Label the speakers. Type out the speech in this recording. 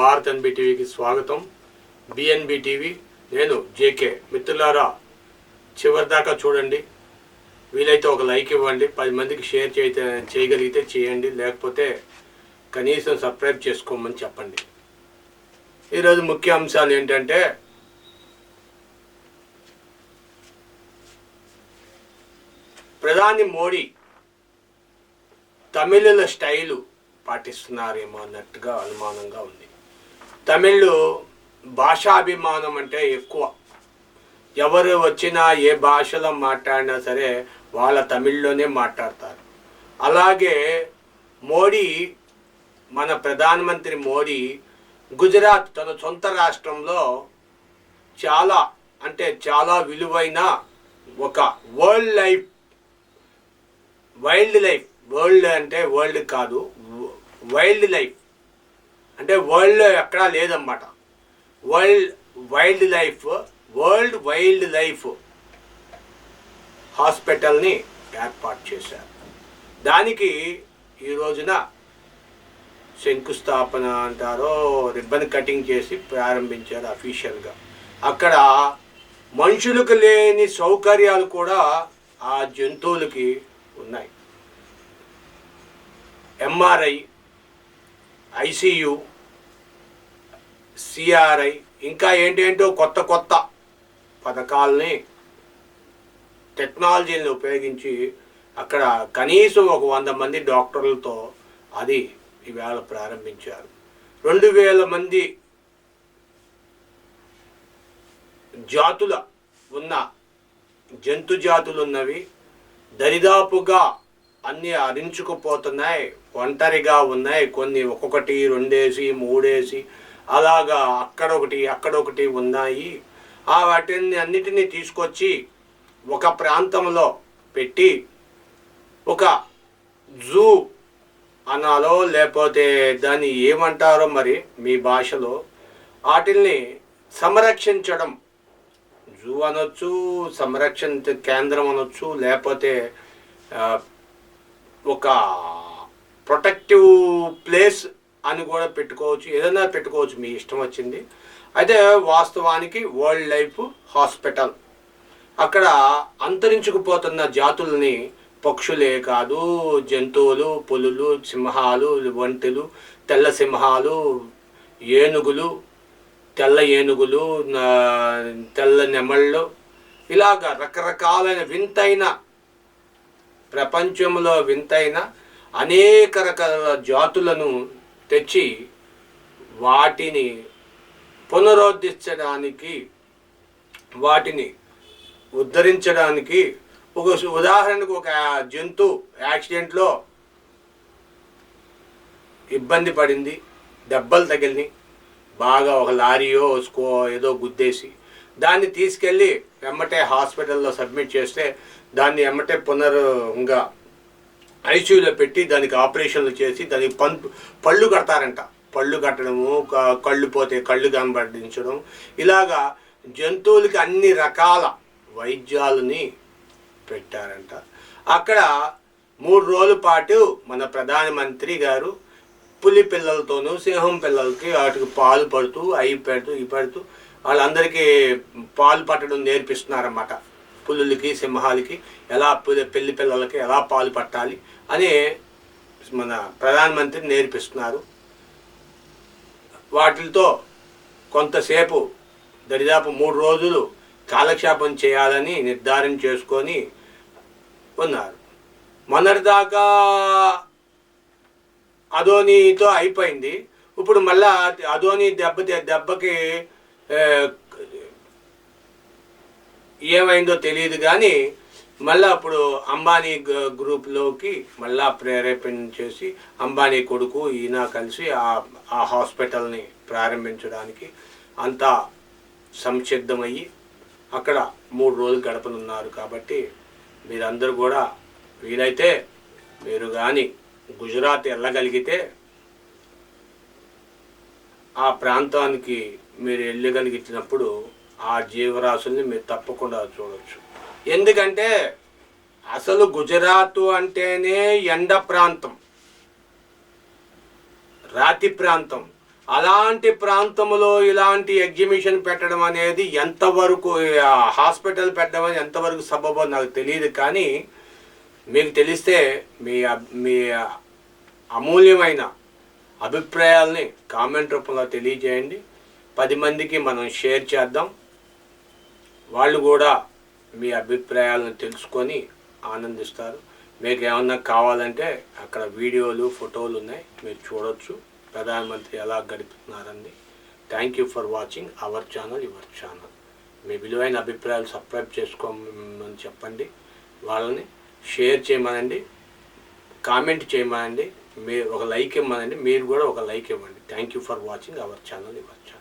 Speaker 1: Bharat NB టీవీకి స్వాగతం BNB TV నేను జేకే మిత్రులారా చివరిదాకా చూడండి. వీలైతే ఒక లైక్ ఇవ్వండి. పది మందికి షేర్ చేయితే చేయగలిగితే చేయండి. లేకపోతే కనీసం సబ్స్క్రైబ్ చేసుకోమని చెప్పండి. ఈరోజు ముఖ్య అంశాలు ఏంటంటే ప్రధాని మోడీ తమిళుల స్టైలు పాటిస్తున్నారేమో అన్నట్టుగా అనుమానంగా ఉంది. తమిళ్ భాషాభిమానం అంటే ఎక్కువ. ఎవరు వచ్చినా ఏ భాషలో మాట్లాడినా సరే వాళ్ళ తమిళ్ళోనే మాట్లాడతారు. అలాగే మోడీ మన ప్రధానమంత్రి మోడీ గుజరాత్ తన సొంత రాష్ట్రంలో చాలా అంటే చాలా విలువైన ఒక world life wild life world అంటే వరల్డ్ కాదు వైల్డ్ లైఫ్ అంటే వరల్డ్లో ఎక్కడా లేదన్నమాట. World wild life world wild life హాస్పిటల్ని ఏర్పాటు చేశారు. దానికి ఈ రోజున శంకుస్థాపన అంటారో రిబ్బన్ కటింగ్ చేసి ప్రారంభించారు అఫీషియల్గా. అక్కడ మనుషులకు లేని సౌకర్యాలు కూడా ఆ జంతువులకి ఉన్నాయి. ఎంఆర్ఐ ఐసీయు సిఆర్ఐ ఇంకా ఏంటేంటో కొత్త కొత్త పథకాలని టెక్నాలజీని ఉపయోగించి అక్కడ కనీసం ఒక వంద మంది డాక్టర్లతో అది ఈవేళ ప్రారంభించారు. రెండు వేల మంది జాతుల ఉన్న జంతు జాతులు ఉన్నవి దరిదాపుగా అన్నీ అరించుకుపోతున్నాయి ఒంటరిగా ఉన్నాయి. కొన్ని ఒక్కొక్కటి రెండేసి మూడేసి అలాగా అక్కడొకటి అక్కడొకటి ఉన్నాయి. ఆ వాటిని అన్నిటినీ తీసుకొచ్చి ఒక ప్రాంతంలో పెట్టి ఒక జూ అనాలో లేకపోతే దాన్ని ఏమంటారో మరి మీ భాషలో వాటిల్ని సంరక్షించడం. జూ అనొచ్చు సంరక్షణ కేంద్రం అనొచ్చు లేకపోతే ఒక ప్రొటెక్టివ్ ప్లేస్ అని కూడా పెట్టుకోవచ్చు. ఏదైనా పెట్టుకోవచ్చు. మీ ఇష్టం వచ్చింది. అయితే వాస్తవానికి వరల్డ్ లైఫ్ హాస్పిటల్ అక్కడ అంతరించుకుపోతున్న జాతుల్ని పక్షులే కాదు జంతువులు పులులు సింహాలు ఒంటెలు తెల్ల సింహాలు ఏనుగులు తెల్ల ఏనుగులు తెల్ల నెమళ్ళు ఇలాగ రకరకాలైన వింతైన ప్రపంచంలో వింతైన అనేక రకాల జాతులను తెచ్చి వాటిని పునరుద్ధరించడానికి వాటిని ఉద్ధరించడానికి ఒక ఉదాహరణకు ఒక జంతు యాక్సిడెంట్లో ఇబ్బంది పడింది దెబ్బలు తగిలినాయి. బాగా ఒక లారీయో స్కో ఏదో గుద్దేసి దాన్ని తీసుకెళ్ళి ఎమ్మటే హాస్పిటల్లో సబ్మిట్ చేస్తే దాన్ని ఎమ్మటే పునర్ ఇంకా ఐసీయూలో పెట్టి దానికి ఆపరేషన్లు చేసి దానికి పంపు పళ్ళు కడతారంట. పళ్ళు కట్టడము కళ్ళు పోతే కళ్ళు కనబడించడం. ఇలాగా జంతువులకి అన్ని రకాల వైద్యాలని పెట్టారంట. అక్కడ మూడు రోజుల పాటు మన ప్రధానమంత్రి గారు పులి పిల్లలతోనూ సింహం పిల్లలకి వాటికి పాలు పడుతూ అవి పెడుతూ ఇవి పెడుతూ వాళ్ళందరికీ పాలు పట్టడం నేర్పిస్తున్నారన్నమాట. పులులకి సింహాలకి ఎలా పెళ్ళి పిల్లలకి ఎలా పాలు పట్టాలి అని మన ప్రధానమంత్రి నేర్పిస్తున్నారు. వాటితో కొంతసేపు దరిదాపు మూడు రోజులు కాలక్షేపం చేయాలని నిర్ధారణ చేసుకొని ఉన్నారు. మొన్నటిదాకా అదోనితో అయిపోయింది. ఇప్పుడు మళ్ళా అదోని దెబ్బ దెబ్బకి ఏమైందో తెలియదు కానీ మళ్ళా అప్పుడు అంబానీ గ్రూప్లోకి మళ్ళా ప్రేరేపణ చేసి అంబానీ కొడుకు ఈయన కలిసి ఆ ఆ హాస్పిటల్ని ప్రారంభించడానికి అంతా సంసిద్ధమయ్యి అక్కడ మూడు రోజులు గడపనున్నారు కాబట్టి మీరందరూ కూడా వీలైతే మీరు కానీ గుజరాత్ వెళ్ళగలిగితే ఆ ప్రాంతానికి మీరు వెళ్ళగలిగించినప్పుడు ఆ జీవరాశుల్ని మీరు తప్పకుండా చూడవచ్చు ఎందుకంటే అసలు గుజరాత్ అంటేనే ఎండ ప్రాంతం రాతి ప్రాంతం. అలాంటి ప్రాంతంలో ఇలాంటి ఎగ్జిబిషన్ పెట్టడం అనేది ఎంతవరకు హాస్పిటల్ పెట్టడం అనేది ఎంతవరకు సబబో నాకు తెలియదు. కానీ మీకు తెలిస్తే మీ మీ అమూల్యమైన అభిప్రాయాల్ని కామెంట్ రూపంలో తెలియజేయండి. పది మందికి మనం షేర్ చేద్దాం. వాళ్ళు కూడా మీ అభిప్రాయాలను తెలుసుకొని ఆనందిస్తారు. మీకు ఏమన్నా కావాలంటే అక్కడ వీడియోలు ఫోటోలు ఉన్నాయి. మీరు చూడొచ్చు. ప్రధానమంత్రి ఎలా గడుపుతున్నారండి. Thank you for watching our channel your channel మీ విలువైన అభిప్రాయాలు సబ్స్క్రైబ్ చేసుకోమని చెప్పండి. వాళ్ళని షేర్ చేయమనండి. కామెంట్ చేయమనండి. మీరు ఒక లైక్ ఇవ్వమనండి. మీరు కూడా ఒక లైక్ ఇవ్వండి. Thank you for watching our channel your channel